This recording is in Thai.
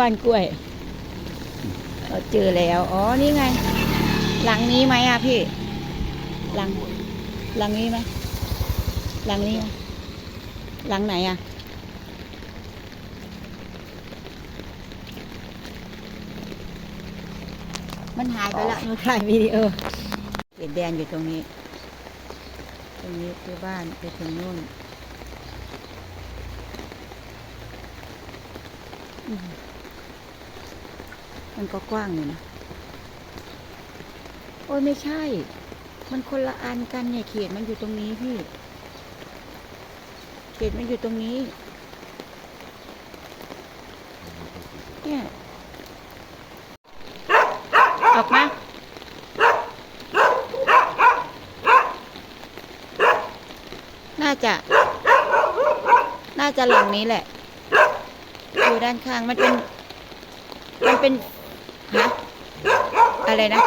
บ้านกล้วยเราเจอแล้ว อ๋อ นี่ไง หลังนี้ไหมอะพี่ หลัง หลังนี้ไหม หลังนี้ไหมหลังไหนอะ มันหายไปแล้วหนูถ่ายวิดีโอเขตแดนอยู่ตรงนี้ ตรงนี้คือบ้านไปถึงนู่นอืม มันก็กว้างอยู่นะ โอ้ยไม่ใช่ มันคนละอันกันเนี่ยเขตมันอยู่ตรงนี้พี่ เขตมันอยู่ตรงนี้ เนี่ย ออกมาน่าจะ น่าจะหลังนี้แหละ อยู่ด้านข้างมันเป็น มันเป็น นะอะไรนะ